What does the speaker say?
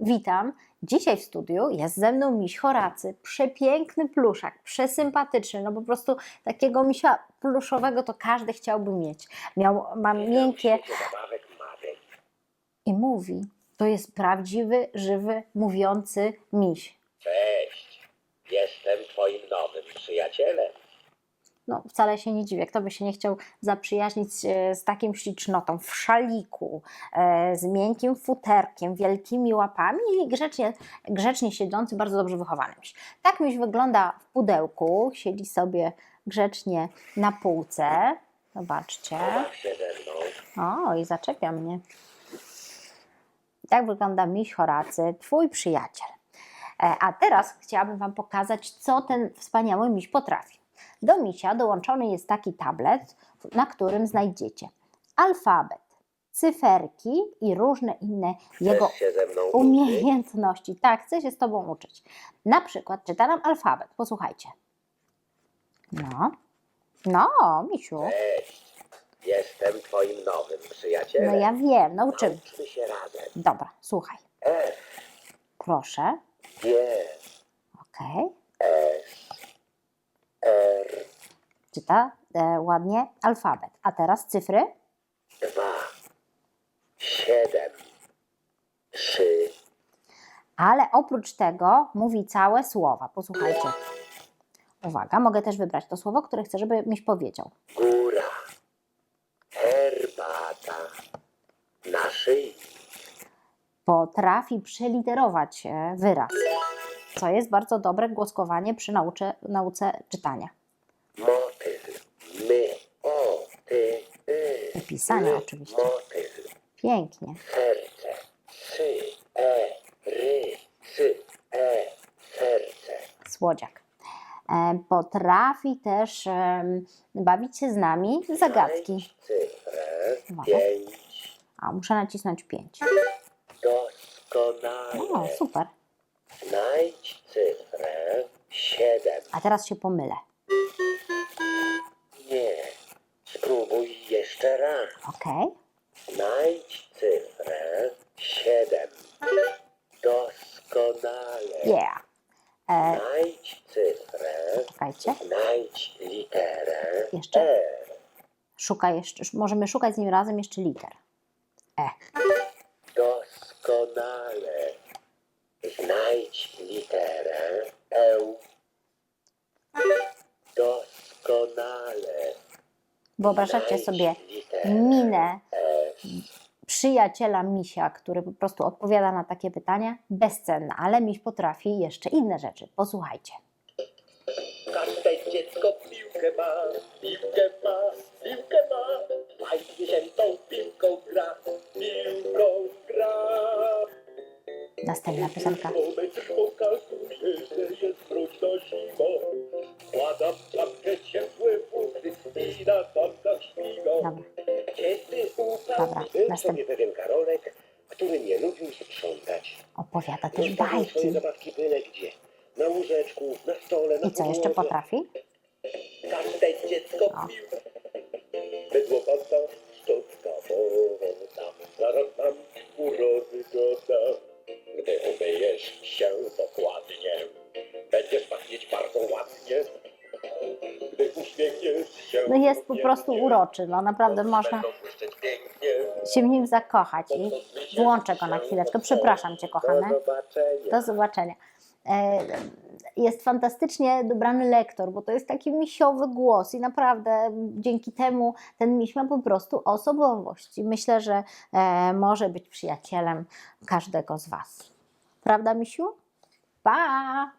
witam. Dzisiaj w studiu jest ze mną miś Horacy, przepiękny pluszak, przesympatyczny, no po prostu takiego misia pluszowego to każdy chciałby mieć. Miał, ma miękkie i mówi, to jest prawdziwy, żywy, mówiący miś. Cześć, jestem twoim nowym przyjacielem. No, wcale się nie dziwię, kto by się nie chciał zaprzyjaźnić e, z takim ślicznotą w szaliku, e, z miękkim futerkiem, wielkimi łapami i grzecznie, grzecznie siedzący, bardzo dobrze wychowany miś. Tak miś wygląda w pudełku, siedzi sobie grzecznie na półce. Zobaczcie. O, i zaczepia mnie. Tak wygląda miś Horacy, twój przyjaciel. E, A teraz chciałabym Wam pokazać, co ten wspaniały miś potrafi. Do misia dołączony jest taki tablet, na którym znajdziecie alfabet, cyferki i różne inne jego umiejętności. Tak, chcę się z Tobą uczyć. Na przykład czyta nam alfabet. Posłuchajcie. No, no, misiu. Cześć, jestem twoim nowym przyjacielem. No ja wiem, nauczymy. Nauczmy się razem. Dobra, słuchaj. F, Proszę. G, Okej. S, R, Czyta e, ładnie alfabet. A teraz cyfry? 2, 7, 3, Ale oprócz tego mówi całe słowa. Posłuchajcie. Uwaga, mogę też wybrać to słowo, które chcę, żeby miś powiedział. góra, herbata, na szyi, Potrafi przeliterować e, wyraz, co jest bardzo dobre głoskowanie przy nauce, nauce czytania. motyl, my, o, ty, my, oczywiście. Motyl, Pięknie. serce, sy, e, ry, sy, e, serce. Słodziak. E, Potrafi też em, bawić się z nami w zagadki. Cyfrę. 5. A, muszę nacisnąć 5. Doskonale. Super. Znajdź cyfrę 7. A teraz się pomylę. Ok. Znajdź cyfrę 7. Doskonale. Yeah. E, Znajdź cyfrę. czekajcie. Znajdź literę Jeszcze? R. Szukaj jeszcze, możemy szukać z nim razem jeszcze liter. E. Doskonale. Znajdź literę E. Doskonale. Wyobrażacie sobie Znajdź minę przyjaciela misia, który po prostu odpowiada na takie pytania? Bezcenna, ale miś potrafi jeszcze inne rzeczy. Posłuchajcie. Każde dziecko piłkę ma, piłkę ma, piłkę ma. Fajnie się tą piłką gra, piłką gra. Następna piosenka. Sobie pewien Karolek, który nie lubił sprzątać. Opowiada też Zostawił swoje bajki. zabawki byle gdzie. Na łóżeczku, na stole, na I co jeszcze podłodze. potrafi? Każde dziecko O. pił. Bydło panta, szczotka woda. Zaraz nam urody doda. Gdy umyjesz się dokładnie, będziesz pachnieć bardzo ładnie. Gdy uśmiechniesz się No jest po prostu uroczy, no naprawdę można będą błyszczeć pięknie. Się w nim zakochać i włączę go na chwileczkę. Przepraszam Cię, kochane. Do zobaczenia. Do zobaczenia. E, Jest fantastycznie dobrany lektor, bo to jest taki misiowy głos i naprawdę dzięki temu ten miś ma po prostu osobowość i myślę, że e, może być przyjacielem każdego z Was. Prawda, misiu? Pa!